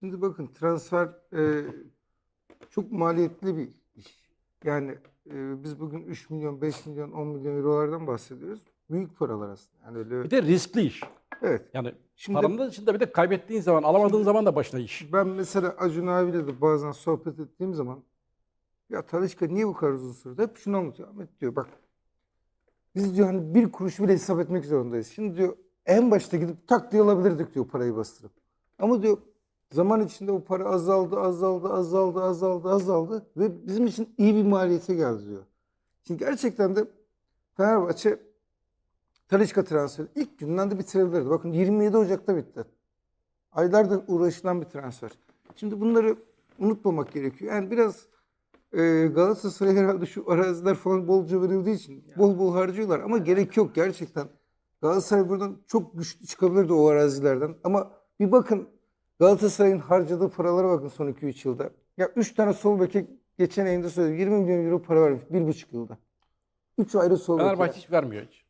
Şimdi bakın transfer e, çok maliyetli bir iş. Yani e, biz bugün 3 milyon, 5 milyon, 10 milyon eurolardan bahsediyoruz. Büyük paralar aslında. Yani öyle, Bir de riskli iş. evet. Yani Şimdi paranın içinde bir de kaybettiğin zaman, alamadığın zaman da başına iş. ben mesela Acun abiyle de bazen sohbet ettiğim zaman ya Talişka niye bu kadar uzun sürdü? Hep şunu anlatıyor. Ahmet diyor bak biz diyor hani bir kuruş bile hesap etmek zorundayız. Şimdi diyor en başta gidip tak diye alabilirdik diyor parayı bastırıp. Ama diyor zaman içinde o para azaldı, azaldı, azaldı, azaldı, azaldı ve bizim için iyi bir maliyete geldi diyor. Şimdi gerçekten de Fenerbahçe Talişka transferi ilk günden de bitirebilirdi. Bakın 27 Ocak'ta bitti. Aylardır uğraşılan bir transfer. Şimdi bunları unutmamak gerekiyor. Yani biraz e, Galatasaray herhalde şu araziler falan bolca verildiği için bol bol harcıyorlar. Ama gerek yok gerçekten. Galatasaray buradan çok güçlü çıkabilirdi o arazilerden. Ama bir bakın Galatasaray'ın harcadığı paralara bakın son 2-3 yılda. Ya 3 tane sol beke geçen ayında söyledim. 20 milyon euro para vermiş 1,5 yılda. 3 ayrı sol beke. Fenerbahçe hiç vermiyor hiç.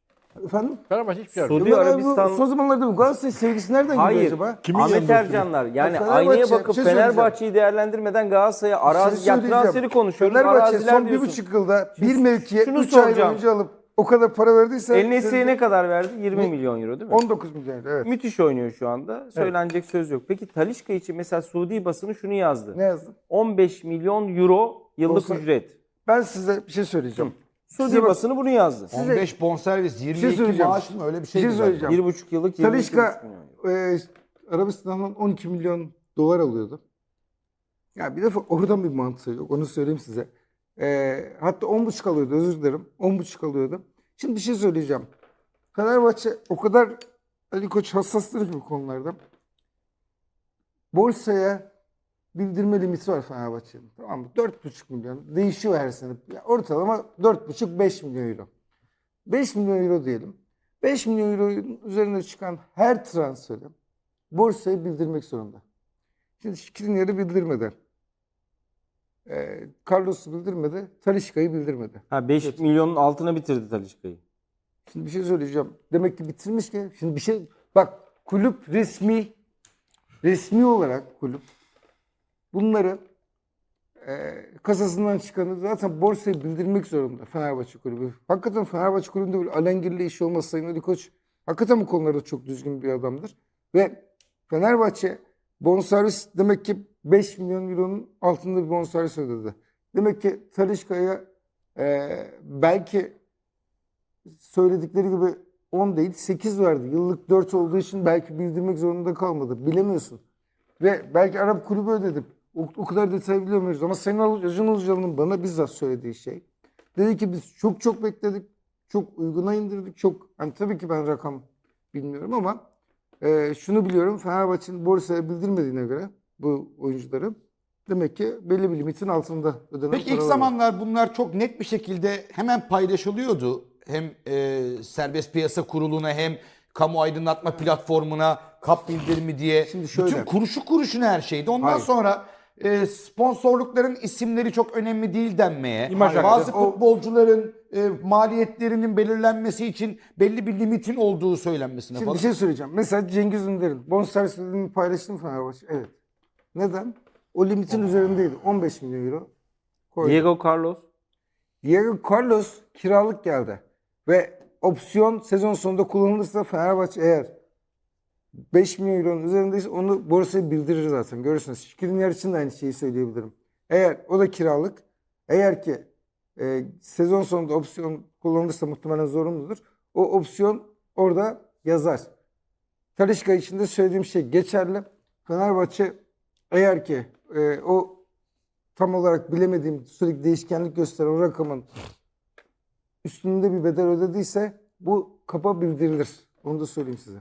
Efendim? Fenerbahçe hiçbir şey vermiyor. Suudi Arabistan- bu son zamanlarda bu Galatasaray sevgisi nereden geliyor Hayır. acaba? Kimin Ahmet Ercanlar yani Fenerbahçe, aynaya bakıp bir şey. Fenerbahçe'yi değerlendirmeden Galatasaray'a arazi Bir şey ya transferi konuşuyoruz. Fenerbahçe araziler son bir diyorsun. buçuk yılda bir mevkiye şunu 3 ay oyuncu alıp o kadar para verdiyse El Nesri'ye ne kadar verdi? 20 Ne? milyon euro değil mi? 19 milyon evet. Müthiş oynuyor şu anda. Söylenecek söz yok. Peki Talişka için mesela Suudi basını şunu yazdı. Ne yazdım? 15 milyon euro yıllık Olsa- ücret. Ben size bir şey söyleyeceğim. Suudi Size bak- basını bunu yazdı. Size- 15 bonservis, 22 şey maaş mı öyle bir Bir şey. şey söyleyeceğim. 1,5 yıllık 22,5 Talişka euro. e, Arabistan'dan 12 milyon dolar alıyordu. Ya bir defa oradan bir mantığı yok. Onu söyleyeyim size. E, hatta 10,5 alıyordu özür dilerim. 10,5 alıyordu. Şimdi bir şey söyleyeceğim. Fenerbahçe o kadar Ali Koç hassastır ki bu konularda. Borsaya bildirme limiti var Fenerbahçe'nin. Tamam mı? 4,5 milyon. Değişiyor her sene. Ya ortalama 4,5-5 milyon euro. 5 milyon euro diyelim. 5 milyon euro'nun üzerine çıkan her transferi borsaya bildirmek zorunda. Şimdi Şikrinier'i bildirmedi. Ee, Carlos'u bildirmedi. Talişka'yı bildirmedi. Ha 5 milyonun altına bitirdi Talişka'yı. Şimdi bir şey söyleyeceğim. Demek ki bitirmiş ki. Şimdi bir şey bak kulüp resmi resmi olarak kulüp bunları e, kasasından çıkanı zaten borsaya bildirmek zorunda Fenerbahçe kulübü. Hakikaten Fenerbahçe kulübünde böyle alengirli iş olmasa Sayın Ali Koç hakikaten bu konularda çok düzgün bir adamdır. Ve Fenerbahçe bonservis demek ki 5 milyon euronun altında bir bonservis ödedi. Demek ki Talişka'ya e, belki söyledikleri gibi 10 değil 8 verdi. Yıllık 4 olduğu için belki bildirmek zorunda kalmadı. Bilemiyorsun. Ve belki Arap kulübü ödedi. O, o kadar detay bilemiyoruz ama Sayın Acun Ilıcalı'nın bana bizzat söylediği şey. Dedi ki biz çok çok bekledik. Çok uyguna indirdik. Çok hani tabii ki ben rakam bilmiyorum ama e, şunu biliyorum. Fenerbahçe'nin borsaya bildirmediğine göre bu oyuncuları demek ki belli bir limitin altında ödenen Peki ilk var. zamanlar bunlar çok net bir şekilde hemen paylaşılıyordu. Hem e, serbest piyasa kuruluna hem kamu aydınlatma platformuna kap bildirimi diye. Şimdi şöyle. Bütün kuruşu kuruşuna her şeydi. Ondan Hayır. sonra e, sponsorlukların isimleri çok önemli değil denmeye. İmaj bazı. O- futbolcuların e, maliyetlerinin belirlenmesi için belli bir limitin olduğu söylenmesine Şimdi falan. bir şey söyleyeceğim. Mesela Cengiz Ünder'in bonservis ödemini paylaştı mı Fenerbahçe? Evet. Neden? O limitin üzerindeydi. 15 milyon euro. Koydu. Diego Carlos Diego Carlos kiralık geldi. Ve opsiyon sezon sonunda kullanılırsa Fenerbahçe eğer 5 milyon euronun üzerindeyse onu borsaya bildirir zaten. Görürsünüz. Şikrinyer için de aynı şeyi söyleyebilirim. Eğer o da kiralık, eğer ki e, sezon sonunda opsiyon kullanılırsa muhtemelen zorunludur. O opsiyon orada yazar. Talişka için de söylediğim şey geçerli. Fenerbahçe eğer ki e, o tam olarak bilemediğim sürekli değişkenlik gösteren o rakamın üstünde bir bedel ödediyse bu kapa bildirilir. Onu da söyleyeyim size.